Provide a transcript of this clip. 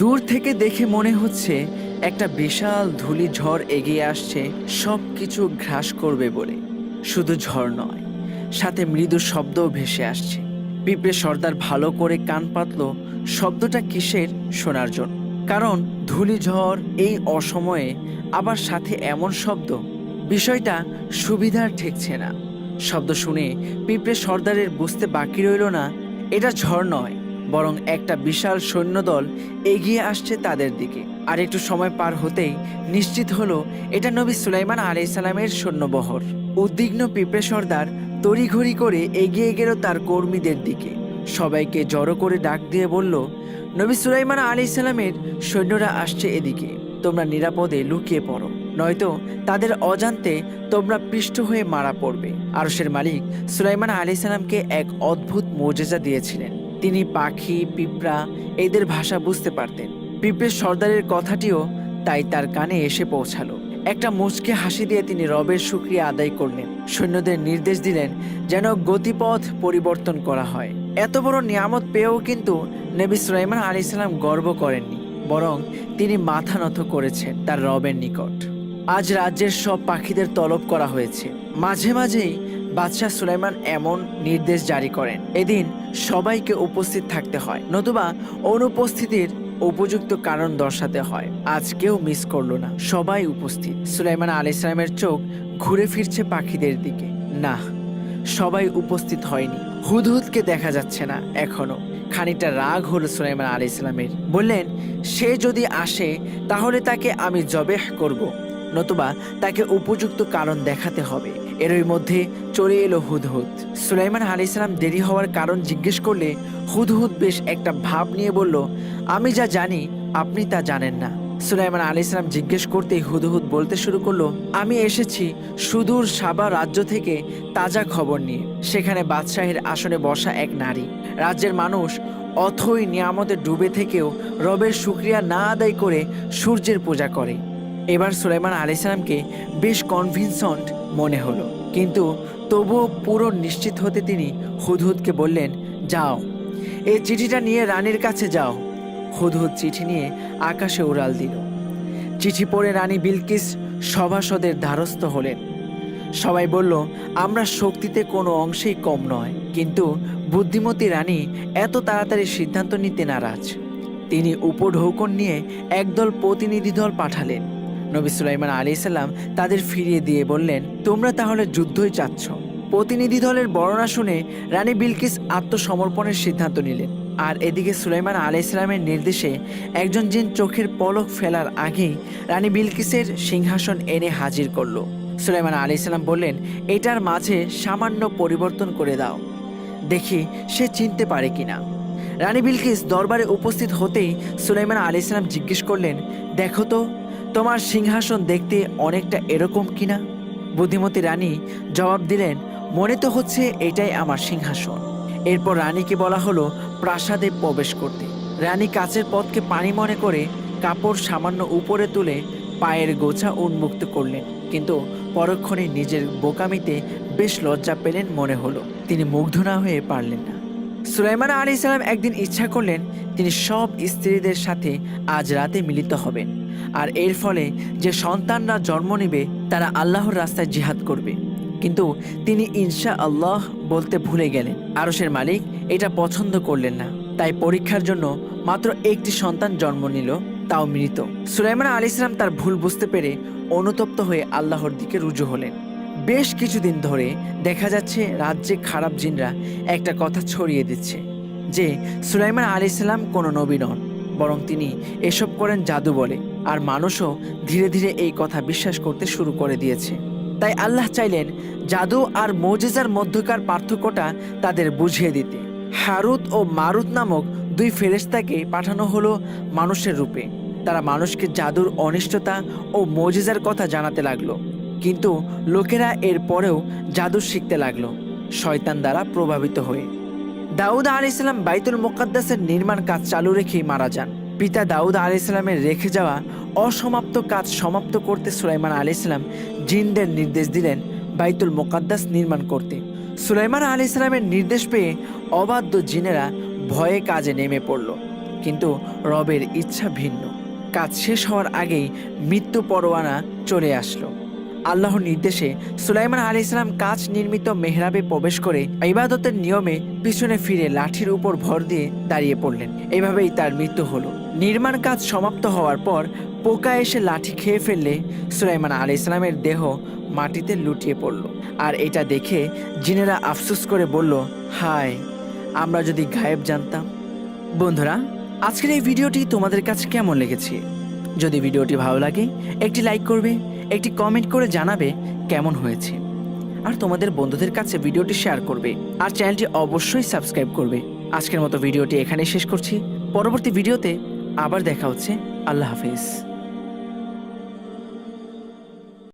দূর থেকে দেখে মনে হচ্ছে একটা বিশাল ধুলি ঝড় এগিয়ে আসছে সব কিছু ঘ্রাস করবে বলে। শুধু ঝড় নয়, সাথে মৃদু শব্দও ভেসে আসছে। পিঁপড়ে সর্দার ভালো করে কান পাতল, শব্দটা কিসের শোনার জন্য? কারণ ধুলি ঝড় এই অসময়ে আবার সাথে এমন শব্দ, বিষয়টা সুবিধার ঠেকছে না। শব্দ শুনে পিঁপড়ে সর্দারের বুঝতে বাকি রইল না, এটা ঝড় নয় বরং একটা বিশাল সৈন্যদল এগিয়ে আসছে তাদের দিকে। আর একটু সময় পার হতেই নিশ্চিত হলো, এটা নবী সুলাইমান আলি সালামের সৈন্যবহর। উদ্বিগ্ন পিঁপড়ে সর্দার তড়িঘড়ি করে এগিয়ে গেল তার কর্মীদের দিকে। সবাইকে জড়ো করে ডাক দিয়ে বলল, নবী সুলাইমান আলি সালামের সৈন্যরা আসছে এদিকে। তোমরা নিরাপদে লুকিয়ে পড়ো। নয়তো তাদের অজান্তে তোমরা পৃষ্ঠ হয়ে মারা পড়বে। আরসের মালিক সুলাইমান আলি সালামকে এক অদ্ভুত মোজেজা দিয়েছিলেন। তিনি পাখি, পিঁপড়া এদের ভাষা বুঝতে পারতেন। পিঁপড়ে সর্দারের কথাটিও তাই তার কানে এসে পৌঁছালো। একটা মুচকে হাসি দিয়ে তিনি রবের শুক্রিয়া আদায় করলেন। সৈন্যদের নির্দেশ দিলেন যেন গতিপথ পরিবর্তন করা হয়। এত বড় নিয়ামত পেয়েও কিন্তু নবী সুলাইমান আলি ইসলাম গর্ব করেননি, বরং তিনি মাথা নত করেছেন তার রবের নিকট। আজ রাজ্যের সব পাখিদের তলব করা হয়েছে। মাঝে মাঝেই বাদশাহ সুলাইমান এমন নির্দেশ জারি করেন। এদিন সবাইকে উপস্থিত থাকতে হয়, নতুবা অনুপস্থিতির উপযুক্ত কারণ দর্শাতে হয়। আজকেও মিস করল না, সবাই উপস্থিত। সুলাইমান আলি ইসলামের চোখ ঘুরে ফিরছে পাখিদের দিকে। না, সবাই উপস্থিত হয়নি। হুদহুদকে দেখা যাচ্ছে না এখনও। খানিকটা রাগ হলো সুলাইমান আলি ইসলামের বললেন, সে যদি আসে, তাহলে তাকে আমি জবেহ করব, নতুবা তাকে উপযুক্ত কারণ দেখাতে হবে। এরই মধ্যে চলে এলো হুদহুদ। সুলাইমান আলি ইসলাম দেরি হওয়ার কারণ জিজ্ঞেস করলে হুদহুদ বেশ একটা ভাব নিয়ে বলল, আমি যা জানি, আপনি তা জানেন না। সুলাইমান আলি ইসলাম জিজ্ঞেস করতেই হুদহুদ বলতে শুরু করল, আমি এসেছি সুদূর সাবা রাজ্য থেকে তাজা খবর নিয়ে। সেখানে বাদশাহের আসনে বসা এক নারী। রাজ্যের মানুষ অথই নিয়ামতে ডুবে থেকেও রবের শুক্রিয়া না আদায় করে সূর্যের পূজা করে। এবার সুলাইমান আলি সালামকে বেশ কনভিনসন্ট মনে হলো। কিন্তু তবুও পুরো নিশ্চিত হতে তিনি হুদহুদকে বললেন, যাও। এই চিঠিটা নিয়ে রানীর কাছে যাও। হুদহুদ চিঠি নিয়ে আকাশে উড়াল দিল। চিঠি পড়ে রানী বিলকিস সভাসদের দ্বারস্থ হলেন। সবাই বলল, আমরা শক্তিতে কোনো অংশেই কম নয়, কিন্তু বুদ্ধিমতী রানী এত তাড়াতাড়ি সিদ্ধান্ত নিতে নারাজ। তিনি উপঢৌকন নিয়ে একদল প্রতিনিধি দল পাঠালেন। নবী সুলাইমান আলী সাল্লাম তাদের ফিরিয়ে দিয়ে বললেন, তোমরা তাহলে যুদ্ধই চাচ্ছ। প্রতিনিধি দলের বর্ণনা শুনে রানী বিলকিস আত্মসমর্পণের সিদ্ধান্ত নিলেন। আর এদিকে সুলাইমান আলী ইসলামের নির্দেশে একজন জিন চোখের পলক ফেলার আগেই রানী বিলকিসের সিংহাসন এনে হাজির করল। সুলাইমান আলী ইসলাম বললেন, এটার মাঝে সামান্য পরিবর্তন করে দাও। দেখি সে চিনতে পারে কিনা। রানী বিলকিস দরবারে উপস্থিত হতেই সুলাইমান আলী ইসলাম জিজ্ঞেস করলেন, দেখো তো তোমার সিংহাসন দেখতে অনেকটা এরকম কিনা? বুদ্ধিমতী রানী জবাব দিলেন, মনে তো হচ্ছে এটাই আমার সিংহাসন। এরপর রানীকে বলা হলো, প্রাসাদে প্রবেশ করতে। রানী কাচের পথকে পানি মনে করে কাপড় সামান্য উপরে তুলে পায়ের গোছা উন্মুক্ত করলেন। কিন্তু পরক্ষণে নিজের বোকামিতে বেশ লজ্জা পেলেন মনে হলো। তিনি মুগ্ধ না হয়ে পারলেন না। সুলাইমান আলী ইসলাম একদিন ইচ্ছা করলেন তিনি সব স্ত্রীদের সাথে আজ রাতে মিলিত হবেন। আর এর ফলে যে সন্তানরা জন্ম নেবে, তারা আল্লাহর রাস্তায় জিহাদ করবে। কিন্তু তিনি ইনশা আল্লাহ বলতে ভুলে গেলেন। আরসের মালিক এটা পছন্দ করলেন না। তাই পরীক্ষার জন্য মাত্র একটি সন্তান জন্ম নিল, তাও মৃত। সুলাইমান আলী ইসলাম তার ভুল বুঝতে পেরে অনুতপ্ত হয়ে আল্লাহর দিকে রুজু হলেন। বেশ কিছুদিন ধরে দেখা যাচ্ছে রাজ্যে খারাপ জিনরা একটা কথা ছড়িয়ে দিচ্ছে, যে সুলাইমান আলী ইসলাম কোনো নবী নন। বরং তিনি এসব করেন জাদু বলে, আর মানুষও ধীরে ধীরে এই কথা বিশ্বাস করতে শুরু করে দিয়েছে। তাই আল্লাহ চাইলেন জাদু আর মৌজেজার মধ্যকার পার্থক্যটা তাদের বুঝিয়ে দিতে। হারুত ও মারুত নামক দুই ফেরেশতাকে পাঠানো হলো মানুষের রূপে। তারা মানুষকে জাদুর অনিষ্টতা ও মৌজেজার কথা জানাতে লাগল। কিন্তু লোকেরা এর পরেও জাদু শিখতে লাগল, শয়তান দ্বারা প্রভাবিত হয়ে। দাউদ আলি ইসলাম বাইতুল মোকাদ্দাসের নির্মাণ কাজ চালু রেখেই মারা যান। পিতা দাউদ আলি ইসলামের রেখে যাওয়া অসমাপ্ত কাজ সমাপ্ত করতে সুলাইমান আলি ইসলাম জিনদের নির্দেশ দিলেন বাইতুল মোকাদ্দাস নির্মাণ করতে। সুলাইমান আলি ইসলামের নির্দেশ পেয়ে অবাধ্য জিনেরা ভয়ে কাজে নেমে পড়ল। কিন্তু রবের ইচ্ছা ভিন্ন। কাজ শেষ হওয়ার আগেই মৃত্যু পরোয়ানা চলে আসলো। আল্লাহর নির্দেশে সুলাইমান আলী ইসলাম কাজ নির্মিত মেহরাবে প্রবেশ করে ইবাদতের নিয়মে পিছনে ফিরে লাঠির উপর ভর দিয়ে দাঁড়িয়ে পড়লেন। এভাবেই তার মৃত্যু হলো। নির্মাণ কাজ সমাপ্ত হওয়ার পর পোকা এসে লাঠি খেয়ে ফেললে সুলাইমান আলী ইসলামের দেহ মাটিতে লুটিয়ে পড়ল। আর এটা দেখে জিনেরা আফসোস করে বলল, হায়, আমরা যদি গায়েব জানতাম। বন্ধুরা, আজকের এই ভিডিওটি তোমাদের কাছে কেমন লেগেছে? যদি ভিডিওটি ভালো লাগে, একটি লাইক করবে একটি কমেন্ট করে জানাবে কেমন হয়েছে। আর তোমাদের বন্ধুদের কাছে ভিডিওটি শেয়ার করবে। আর চ্যানেলটি অবশ্যই সাবস্ক্রাইব করবে। আজকের মতো ভিডিওটি এখানেই শেষ করছি। পরবর্তী ভিডিওতে আবার দেখা হচ্ছে। আল্লাহ হাফেজ।